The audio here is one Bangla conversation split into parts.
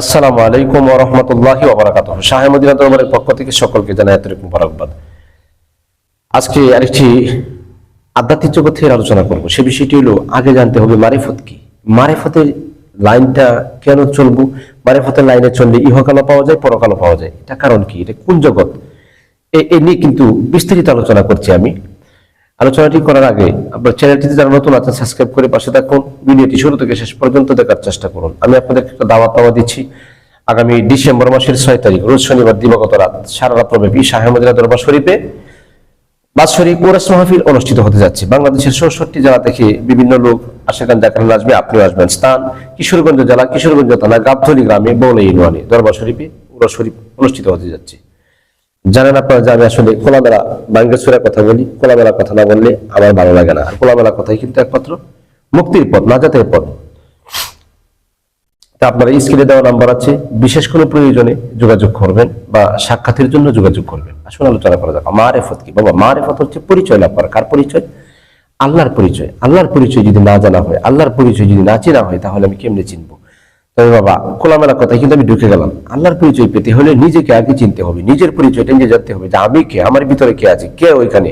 আসসালামু আলাইকুম ওয়া রাহমাতুল্লাহি ওয়া বারাকাতুহু। দরবারের পক্ষ থেকে সকলকে আজকে আরেকটি আধ্যাত্মিক জগতের আলোচনা করব। সে বিষয়টি হলো, আগে জানতে হবে মারিফত কি? মারিফতের লাইনটা কেন চলবো? মারিফতের লাইনে চললে ইহকালও পাওয়া যায়, পরকালও পাওয়া যায়। এটা কারণ কি? এটা কোন জগৎ? এ নিয়ে কিন্তু বিস্তারিত আলোচনা করছি আমি। আলোচনাটি করার আগে আপনার চ্যানেলটিতে যারা নতুন আছেন সাবস্ক্রাইব করে পাশে থাকুন। ভিডিওটি শুরু থেকে শেষ পর্যন্ত দেখার চেষ্টা করুন। আমি আপনাদের একটা দাওয়াত পাওয়া দিচ্ছি। আগামী ডিসেম্বর মাসের ছয় তারিখ, রোজ শনিবার দিবাগত রাত সারা রাত্র ব্যাপী শাহেমদিনা দরবার শরীফে বাৎসরিক কোরাস মাহফিল অনুষ্ঠিত হতে যাচ্ছে। বাংলাদেশের চৌষট্টি জেলা থেকে বিভিন্ন লোক আশেখান দেখান আসবে আপনিও আসবেন। স্থান কিশোরগঞ্জ জেলা, কিশোরগঞ্জ থানা গাবথলি গ্রামে বৌলে ইউনিয়নে দরবার শরীফে কোরাস শরীফ অনুষ্ঠিত হতে যাচ্ছে। জানেন আপনারা যে আমি আসলে খোলামেলা বাঙ্গেশ্বরের কথা বলি, খোলামেলা কথা না বললে আমার ভালো লাগে না। আর খোলামেলা কথাই কিন্তু একমাত্র মুক্তির পথ, নাজাতের পথ। তা আপনার স্ক্রিনে দেওয়া নাম্বার আছে, বিশেষ কোনো প্রয়োজনে যোগাযোগ করবেন বা সাক্ষাতের জন্য যোগাযোগ করবেন। আসুন আলোচনা করা যাক। মারেফত কি? বাবা, মারেফত হচ্ছে পরিচয় লাভ করা। কার পরিচয়? আল্লাহর পরিচয়। আল্লাহর পরিচয় যদি না জানা হয়, আল্লাহর পরিচয় যদি না চেনা হয়, তাহলে আমি কেমনে চিনবো? তবে বাবা, খোলামেলা কথায় কিন্তু আমি ঢুকে গেলাম। আল্লাহর পরিচয় পেতে হলে নিজেকে আগে চিনতে হবে, নিজের পরিচয়টা নিজে জানতে হবে যে আমি কে, আমার ভিতরে কে আছে, কে ওইখানে।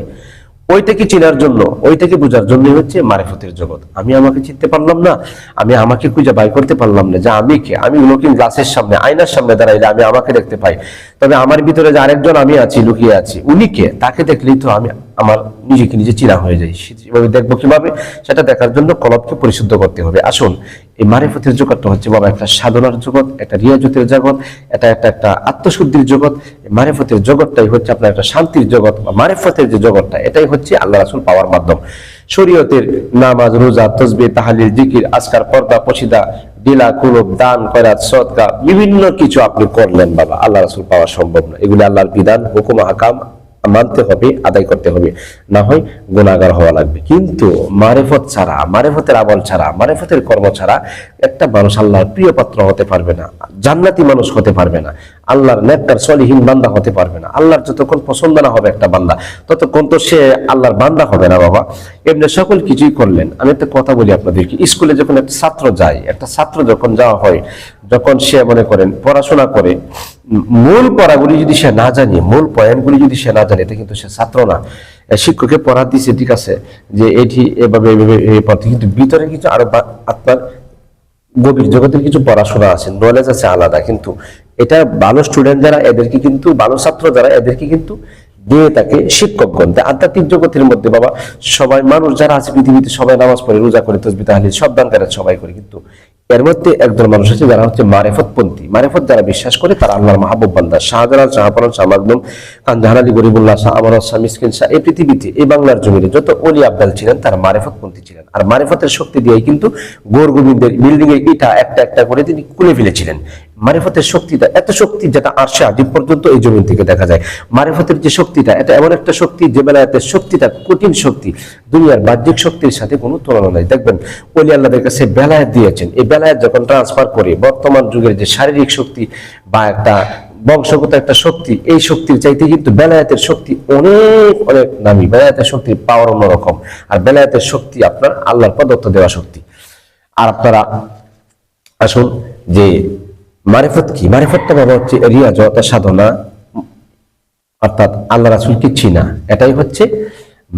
ওইটাকে চেনার জন্য, ওইটাকে বোঝার জন্যই হচ্ছে মারেফতের জগৎ। আমি আমাকে চিনতে পারলাম না, আমি আমাকে খুঁজে বাই করতে পারলাম না যে আমি কে। আমি লুকিং গ্লাসের সামনে, আয়নার সামনে দাঁড়াইলে আমি আমাকে দেখতে পাই। তবে আমার ভিতরে যে আরেকজন আমি আছি, লুকিয়ে আছি, উনি কে? তাকে দেখলেই তো আমি আমার নিজেকে নিজে চিনা হয়ে যাই সেভাবে দেখব কীভাবে, সেটা দেখার জন্য কলবকে পরিশুদ্ধ করতে হবে। আসুন, এই মারেফতের জগৎটা হচ্ছে বাবা একটা সাধনার জগৎ, একটা রিয়াজতের জগৎ, এটা একটা একটা আত্মশুদ্ধির জগৎ। মারেফতের জগৎটাই হচ্ছে আপনার একটা শান্তির জগৎ বা মারেফতের যে জগৎটা, এটাই হচ্ছে আল্লাহ রাসুল পাওয়ার মাধ্যম। শরীয়তের নামাজ, রোজা তসবে তাহালিল, জিকির, আজকার, পর্দা, পশিদা, দিলা কুলব দান করাত সৎকা বিভিন্ন কিছু আপনি করলেন বাবা। আল্লাহ রাসুল পাওয়া সম্ভব না। এগুলি আল্লাহর বিধান, হুকুম, হাকাম মানতে হবে, আদায় করতে হবে। না হয় গুণাগার হওয়া লাগবে। কিন্তু মারেফত ছাড়া, মারেফতের আমল ছাড়া, মারেফতের কর্ম ছাড়া একটা মানুষ আল্লাহর প্রিয় পাত্র হতে পারবে না, জান্নাতি মানুষ হতে পারবে না। আল্লাহর নেককার, সলিহীন বান্দা হতে পারবে না। আল্লাহর যতক্ষণ পছন্দ না হবে একটা বান্দা, ততক্ষণ তো সে আল্লাহর বান্দা হবে না বাবা। এমনি সকল কিছুই করলেন। আমি একটা কথা বলি আপনাদেরকে, স্কুলে যখন একটা ছাত্র যায়, একটা ছাত্র যখন যাওয়া হয়, যখন সে মনে করেন পড়াশোনা করে, মূল পড়াগুলি যদি সে না জানে, মূল পয়েন্টগুলি যদি সে না জানে, এটা কিন্তু সে ছাত্র না। শিক্ষকে পড়া দিছে, ঠিক আছে, যে এটি এভাবে এভাবে কিন্তু ভিতরে কিছু আরও আপনার গভীর জগতের কিছু পড়াশোনা আছে নলেজ আছে আলাদা, কিন্তু এটা ভালো স্টুডেন্ট যারা, এদেরকে কিন্তু ভালো ছাত্র যারা, এদেরকে কিন্তু দিয়ে তাকে শিক্ষক গ্রন্থে আধ্যাত্মিক জগতের মধ্যে বাবা, সবাই, মানুষ যারা আছে পৃথিবীতে সবাই নামাজ পড়ে, রোজা করে, তসবি তাহলে সব দান সবাই করে, কিন্তু এর মধ্যে একদল মানুষ আছে যারা হচ্ছে মারেফত পন্থী মারেফত যারা বিশ্বাস করে তারা আল্লাহর মাহবুব বান্দা। শাহজালাল, শাহপালন, শাহ মাকদুম খান জাহান আলী গরিবুল্লাহ, শাহ আমার শাহ মিসকিন, শাহ এই পৃথিবীতে, এই বাংলার জমিনে যত অলি আব্দাল ছিলেন তারা মারেফতপন্থী ছিলেন। আর মারেফতের শক্তি দিয়েই কিন্তু গোর গোবিন্দের বিল্ডিং এর ইটা একটা একটা করে তিনি খুলে ফেলেছিলেন। মারেফতের শক্তিটা, এত শক্তি যেটা আরশে আদিব পর্যন্ত এই জমিন থেকে দেখা যায়। মারিফতের যে শক্তিটা, এটা এমন একটা শক্তি যে বেলায়াতের শক্তিটা কঠিন শক্তি, দুনিয়ার বাহ্যিক শক্তির সাথে কোনো তুলনা নাই। দেখবেন, ওলি আল্লাহদের কাছে বেলায়াত দিয়েছেন। এই বেলায়াত যখন ট্রান্সফার করে, বর্তমান যুগের যে শারীরিক শক্তি বা একটা বংশগত একটা শক্তি, এই শক্তির চাইতে কিন্তু বেলায়াতের শক্তি অনেক অনেক দামি বেলায়াতের শক্তির পাওয়ার অন্যরকম। আর বেলায়াতের শক্তি আপনার আল্লাহর প্রদত্ত দেওয়া শক্তি। আর আপনারা আসুন যে মারিফত কি? মারিফতটা বাবা হচ্ছে রিয়াজত সাধনা, অর্থাৎ আল্লাহ রাসুলকে চিনা? এটাই হচ্ছে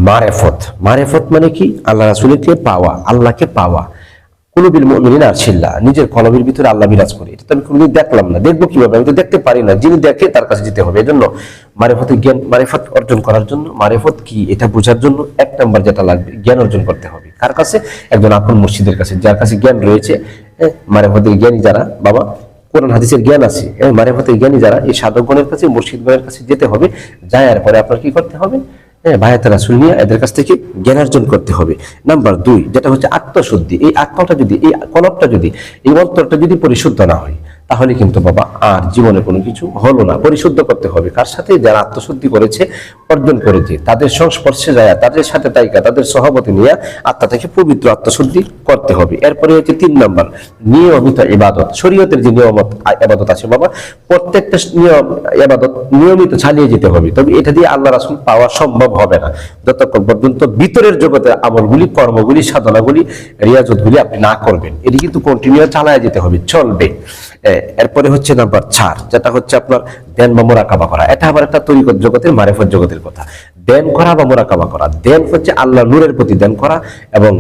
মারেফত। মারেফত মানে কি? আল্লাহ রাসুলকে পাওয়া, আল্লাহকে পাওয়া। কুলুবিল মুমিনিন আরশিল্লাহ নিজের কলবের ভিতরে আল্লাহ বিরাজ করে। এটা তো আমি কোনোদিন দেখলাম না। দেখব কীভাবে? আমি তো দেখতে পারি না। যিনি দেখে তার কাছে যেতে হবে। এজন্য মারেফতের জ্ঞান, মারেফত অর্জন করার জন্য, মারেফত কি? এটা বোঝার জন্য এক নাম্বার যেটা লাগবে, জ্ঞান অর্জন করতে হবে। কার কাছে? একজন আপন মসজিদের কাছে। যার কাছে জ্ঞান রয়েছে মারেফতের জ্ঞানী যারা? বাবা কোরআন, হাদিসের জ্ঞান আছে এবং মারেফতের জ্ঞানী যারা, এই সাধকগণের কাছে, মুর্শিদগণের কাছে যেতে হবে, যাওয়ার পরে আপনার কি করতে হবে? হ্যাঁ ভাইয়াতারা শুনিয়ে এদের কাছ থেকে জ্ঞান অর্জন করতে হবে। নাম্বার দুই, যেটা হচ্ছে আত্মশুদ্ধি, এই আত্মাটা যদি, এই কলপটা যদি, এই অন্তরটা যদি পরিশুদ্ধ না হয় তাহলে কিন্তু বাবা আর জীবনে কোনো কিছু হলো না। পরিশুদ্ধ করতে হবে। কার সাথে? যারা আত্মশুদ্ধি করেছে, অর্জন করেছে। তাদের সংস্পর্শে যায়, তাদের সাথে তাইকা, তাদের সহমতি নিয়ে আত্মা থেকে পবিত্র আত্মশুদ্ধি করতে হবে। এরপরে হচ্ছে তিন নম্বর, নিয়মিত ইবাদত। শরীয়তের যে নিয়মত ইবাদত আছে বাবা, প্রত্যেকটা নিয়ম, ইবাদত নিয়মিত চালিয়ে যেতে হবে। তবে এটা দিয়ে আল্লাহ রাসুল পাওয়া সম্ভব হবে না। যতক্ষণ পর্যন্ত ভিতরের জগতের আমলগুলি, কর্মগুলি, সাধনাগুলি, রিয়াজতগুলি আপনি না করবেন, এটি কিন্তু কন্টিনিউ চালায় যেতে হবে। চলবে। এরপরে হচ্ছে নাম্বার চার, যেটা হচ্ছে আপনার দেন বা মোরাকাবা করা। এটা আবার একটা তরিকত জগতের মারেফত জগতের কথা। দেন করা বা মোরাকাবা করা। দেন হচ্ছে আল্লাহ নূরের প্রতি দেন করা এবং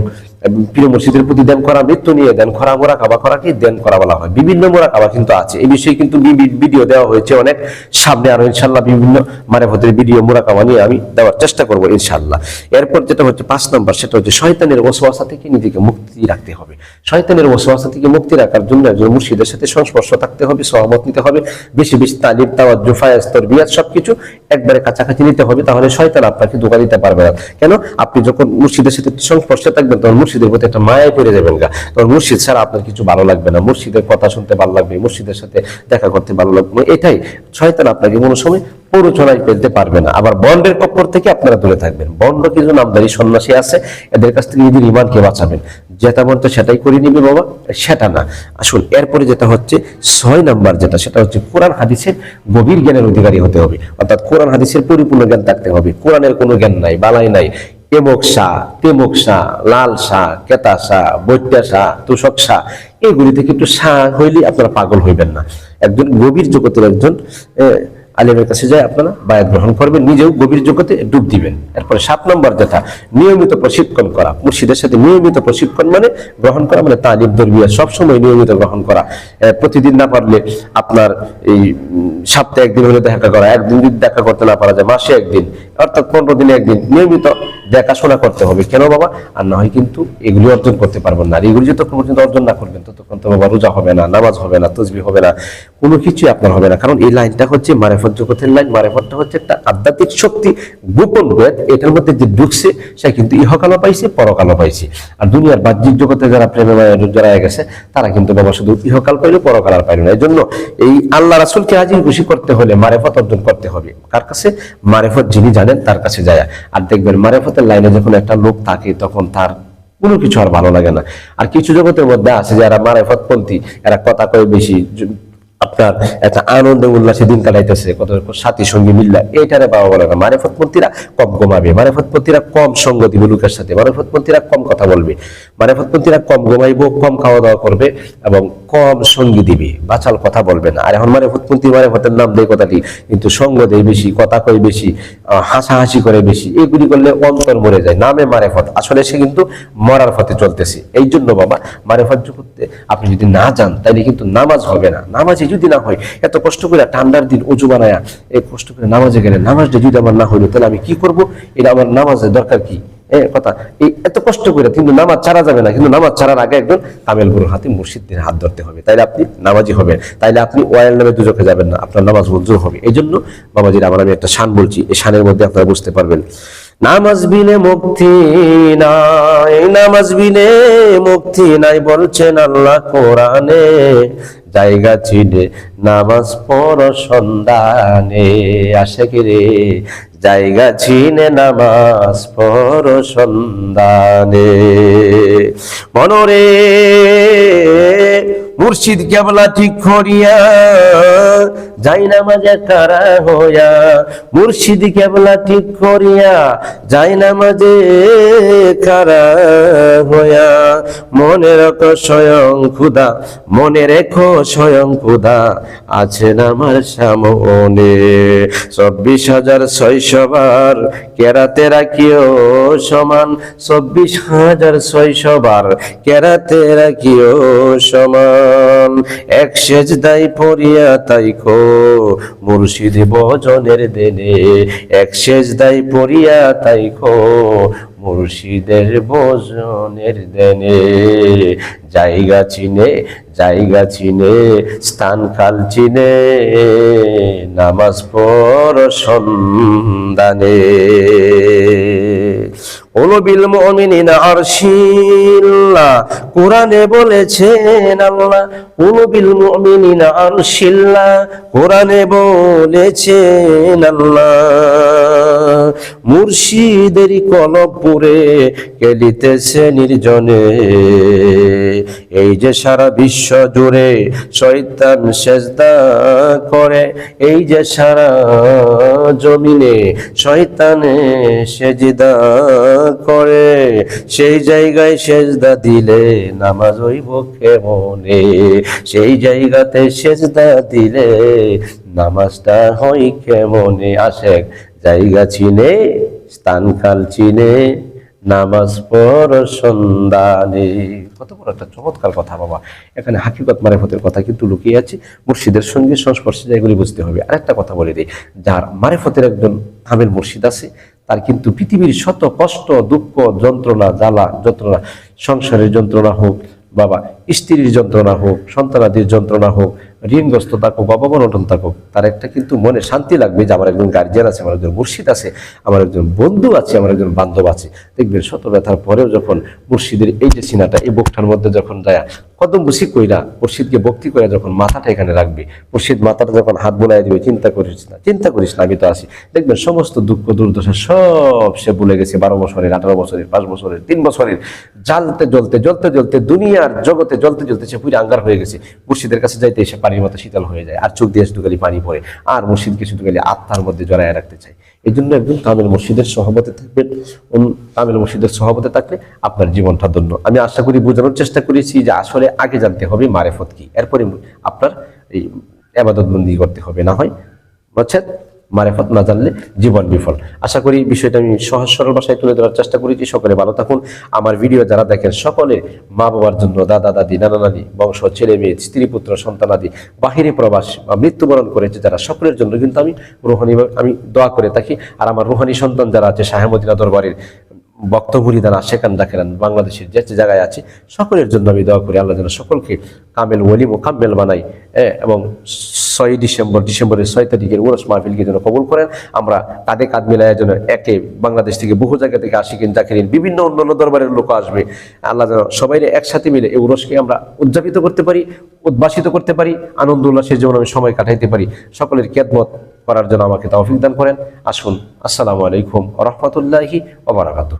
প্রিয় মসজিদের প্রতি ধ্যান করা মৃত্যু নিয়ে ধ্যান করা মোরাকাবা করাকে ধ্যান করা বলা হয়। বিভিন্ন মোরাকাবা কিন্তু আছে। এই বিষয়ে কিন্তু ভিডিও দেওয়া হয়েছে অনেক। সামনে আরও ইনশাল্লাহ বিভিন্ন মারেফতের ভিডিও মোরাকাবা নিয়ে আমি দেওয়ার চেষ্টা করব ইনশাল্লাহ এরপর যেটা হচ্ছে পাঁচ নম্বর, সেটা হচ্ছে শয়তানের ওসওয়াসা থেকে নিজেকে মুক্তি রাখতে হবে। শয়তানের ওসওয়াসা থেকে মুক্তি রাখার জন্য একজন মুর্শিদের সাথে সংস্পর্শ থাকতে হবে, সহমত নিতে হবে। বেশি বেশি তালিম, তাওয়াজ্জু, ফায়াজ, তরবিয়াত সবকিছু একবারে কাছাকাছি নিতে হবে। তাহলে শয়তান আপনাকে ধোকা দিতে পারবে না। কেন? আপনি যখন মুর্শিদের সাথে সংস্পর্শে থাকবেন, তখন মুর্শিদের প্রতি একটা মায়ায় পড়ে যাবেন গা। তখন মুর্শিদ ছাড়া আপনার কিছু ভালো লাগবে না। মুর্শিদের কথা শুনতে ভালো লাগবে, মুর্শিদের সাথে দেখা করতে ভালো লাগবে। এটাই শয়তান আপনাকে কোনো সময় প্ররোচনায় ফেলতে পারবে না। আবার বন্ডের কপ্পর থেকে আপনারা দূরে থাকবেন। বন্ড কিছু নামদারি সন্ন্যাসী আছে, এদের কাছ থেকে নিজের ইমানকে বাঁচাবেন। যেটা বলতে সেটাই করে নিবে বাবা, সেটা না। আসুন, এরপরে যেটা হচ্ছে, ছয় নাম্বার যেটা, সেটা হচ্ছে কোরআন হাদিসের গভীর জ্ঞানের অধিকারী হতে হবে। অর্থাৎ কোরআন হাদিসের পরিপূর্ণ জ্ঞান থাকতে হবে। কোরআনের কোনো জ্ঞান নাই, বালাই নাই। এমক শাহ তেমক শাহ লাল সা, কেতা সা বৈত্যা সা, তুষক সা এগুলি থেকে একটু শাহ হইলে আপনারা পাগল হইবেন না। একজন গভীর জগতের একজন আলিমের কাছে যায় আপনারা, বায়াত গ্রহণ করবেন, নিজেও গভীর জগতে ডুব দিবেন। এরপরে সাত নম্বর যেটা নিয়মিত প্রশিক্ষণ করা। মুর্শিদের সাথে নিয়মিত প্রশিক্ষণ মানে গ্রহণ করা মানে তালিম, ধর্মীয়, সবসময় নিয়মিত গ্রহণ করা। প্রতিদিন না পারলে আপনার এই সপ্তাহে একদিন হলে দেখা করা, একদিন যদি দেখা করতে না পারা যায়, মাসে একদিন, অর্থাৎ পনেরো দিনে একদিন, নিয়মিত দেখাশোনা করতে হবে। কেন বাবা? আর না হয় কিন্তু এগুলি অর্জন করতে পারবেন না। আর এগুলি যতক্ষণ পর্যন্ত অর্জন না করবেন, ততক্ষণ তো বাবা রোজা হবে না, নামাজ হবে না তসবি হবে না, কোনো কিছুই আপনার হবে না। কারণ এই লাইনটা হচ্ছে মারেফত জগতের লাইন মারেফতটা হচ্ছে একটা আধ্যাত্মিক শক্তি, গোপন বেদ এটার মধ্যে যে ঢুকছে, সে কিন্তু ইহকালও পাইছে, পরকালও পাইছে। আর দুনিয়ার বাহ্যিক জগতে যারা প্রেমে যারা গেছে, তারা কিন্তু বাবা শুধু ইহকাল পাইলে, পরকাল আর পাইল না। এই জন্য এই আল্লাহ রাসুলকে হাজির খুশি করতে হলে মারেফত অর্জন করতে হবে। কার কাছে? মারেফত যিনি জানেন, তার কাছে যায়। আর দেখবেন মারেফতের লাইনে যখন একটা লোক থাকে, তখন তার কোনো কিছু আর ভালো লাগে না। আর কিছু জগতের মধ্যে আছে যারা মারেফতপন্থী এরা কথা কয় বেশি আপনার একটা আনন্দ উল্লাসে দিন কালাইতেছে কত সাথী সঙ্গী মিল্লা, এইটারে বাবা বলে না। মারেফতপন্থীরা কম কমাবে মারেফতপন্থীরা কম সঙ্গ দিবে লোকের সাথে, মারেফতপন্থীরা কম কথা বলবে। মারেফতপন্থীরা কম ঘুমাইবো, কম খাওয়া দাওয়া করবে এবং কম সঙ্গী দিবে। বাচাল কথা বলবে না। আর এখন মারেফতপন্থী মারেফতের নাম দেয় কথাটি, কিন্তু সঙ্গ দেয় বেশি, কথা কয় বেশি হাসাহাসি করে বেশি, এগুলি করলে অন্তর মরে যায়। নামে মারেফত আসলে সে কিন্তু মরার পথে চলতেছে। এই জন্য বাবা মারেফত করতে আপনি যদি না যান তাহলে কিন্তু নামাজ হবে না। নামাজে যদি না হয়, এত কষ্ট করে ঠান্ডার দিন উঁচু বানায়া, এই কষ্ট করে নামাজে গেলে নামাজটা যদি আমার না হইল, তাহলে আমি কি করব? এটা আমার নামাজের দরকার কি? কথা এত কষ্ট করে, কিন্তু নামাজ ছাড়া যাবে না, কিন্তু নামাজ ছাড়ার আগে একজন কামেল গুরুর হাতে মুর্শিদদের হাত ধরতে হবে। তাইলে আপনি নামাজি হবেন, তাইলে আপনি ওয়াইল নামে দুজকে যাবেন না, আপনার নামাজ মঞ্জুর হবে। এই জন্য বাবাজির আবার আমি একটা শান বলছি, এই শানের মধ্যে আপনারা বুঝতে পারবেন। নামাজ বিনে মুক্তি নাই, নামাজ বিনে মুক্তি নাই বলছেন আল্লাহ কোরআনে। জায়গা চিনে নামাজ পড় সন্ধানে, আসে রে? জায়গা ছিনে নামাজ পর সন্ধানে। মনরে মুর্শিদ কেবলা ঠিক করিয়া, যাই নামাজে কারা হইয়া, মুর্শিদ কেবলা ঠিক করিয়া, যাই নামাজে কারা হইয়া। মনে রাখো স্বয়ং খুদা, মনে রেখো স্বয়ং খুদা আছেন আমার সামনে। চব্বিশ হাজার ছয়শো বার কেরাতে রাখিও সমান, চব্বিশ হাজার ছয়শো বার কেরাতে রাখিও সমান। এক সেজ দাই পড়িয়া তাই খো মুর্শিদ ভজনের দেনে এক সেজ দাই পড়িয়া তাই খো মুর্শিদের ভজনের দেনে জায়গা চিনে জায়গা চিনে, স্থান কাল চিনে, নামাজ পড় সন্ধানে। অনুবিল মুমিনিনা আরশিল্লাহ কোরআনে বলেছেন আল্লাহ অনুবিল মুমিনিনা আরশিল্লাহ কোরআনে বলেছেন আল্লাহ মুর্শিদেরই কলপুরে কেলিতেছে নির্জনে। এই যে সারা বিশ্ব জুড়ে শয়তান সেজদা করে, এই যে সারা জমিনে শয়তানে সেজদা করে। সেই জায়গায় সেজদা দিলে নামাজ হইব কেমনে সেই জায়গাতে সেজদা দিলে নামাজটা হয় কেমনে? আসে জায়গা চিনে স্থানকাল চিনে, নামাজ পর সন্ধানে। কত বড় একটা চমৎকার কথা বাবা। এখানে হাকিকত মারেফতের কথা কিন্তু লুকিয়ে আছে। মুর্শিদের সঙ্গে সংস্পর্শে এগুলি বুঝতে হবে। আরেকটা কথা বলে দিই। যার মারেফতের একজন আমের মুর্শিদ আছে তার কিন্তু পৃথিবীর শত কষ্ট, দুঃখ, যন্ত্রণা, জ্বালা, যন্ত্রণা, সংসারের যন্ত্রণা হোক, বাবা, স্ত্রীর যন্ত্রণা হোক, সন্তানাদির যন্ত্রণা হোক, ঋণগ্রস্ত থাকুক বাবা অনটন থাকুক, তার একটা কিন্তু মনে শান্তি লাগবে যে আমার একজন গার্জিয়ান আছে, আমার একজন মুর্শিদ আছে, আমার একজন বন্ধু আছে, আমার একজন বান্ধব আছে। দেখবেন, শত ব্যথার পরেও যখন মুর্শিদের এই যে সিনাটা, এই বুকটার মধ্যে যখন যায় কদম বুসি কইরা মুর্শিদকে ভক্তি করে যখন মাথাটা এখানে রাখবে, মুর্শিদ মাথাটা যখন হাত বোলাই দিবে, চিন্তা করিস না, চিন্তা করিস না, আমি তো আছি। দেখবেন, সমস্ত দুঃখ দুর্দশা সব সে ভুলে গেছে বারো বছরের, আঠারো বছরের, পাঁচ বছরের, তিন বছরের। জ্বালতে, জ্বলতে জ্বলতে জ্বলতে দুনিয়ার জগতে, জ্বলতে জ্বলতে সে পুরো আঙ্গার হয়ে গেছে। মুর্শিদের কাছে যাইতে এসে পানির মতো শীতল হয়ে যায়, আর চোখ দিয়ে শুধু খালি পানি পড়ে। আর মুর্শিদকে শুধু খালি আত্মার মধ্যে জড়ায় রাখতে চাই এই জন্য একজন তামিল মসজিদের সহমতে থাকবেন। তামিল মসজিদের সহমতে থাকলে আপনার জীবনটা ধন্য। আমি আশা করি বোঝানোর চেষ্টা করেছি যে আসলে আগে জানতে হবে মারেফত কি। এরপরে আপনার এই আবাদতবন্দি করতে হবে। না হয়, বুঝছেন? মারেফত না জানলে জীবন বিফল। আশা করি বিষয়টা আমি সহজ সরল ভাষায় তুলে ধরার চেষ্টা করেছি। সকলে ভালো থাকুন। আমার ভিডিও যারা দেখেন, সকলে মা বাবার জন্য দাদা, দাদি, নানা, নানি, বংশ, ছেলে, মেয়ে, স্ত্রী, পুত্র সন্তানাদি বাহিরে প্রবাস বা মৃত্যুবরণ করেছে যারা, সকলের জন্য কিন্তু আমি রোহানি, আমি দোয়া করে থাকি। আর আমার রোহানি সন্তান যারা আছে, শাহেমদিনা দরবারের বক্তমুরিদান আশেকান দাখেরান বাংলাদেশের যে জায়গায় আছে, সকলের জন্য আমি দোয়া করি, আল্লাহ যেন সকলকে কামেল ওলি মোকাম্মেল বানাই এবং ছয় ডিসেম্বর, ডিসেম্বরের ছয় তারিখের উরস মাহফিলকে যেন কবুল করেন। আমরা কাঁধে কাঁধ মিলায় যেন একে বাংলাদেশ থেকে বহু জায়গা থেকে আশিকিন জাকিরিন, বিভিন্ন অন্যান্য দরবারের লোক আসবে। আল্লাহ যেন সবাই একসাথে মিলে এই উরসকে আমরা উদযাপিত করতে পারি, উদ্ভাসিত করতে পারি, আনন্দ উল্লাসের যেমন আমি সময় কাটাইতে পারি। সকলের কেদমত করার জন্য আমাকে তৌফিক দান করেন। আসুন, আসসালামু আলাইকুম রহমতুল্লাহি ওবরাকাতুহ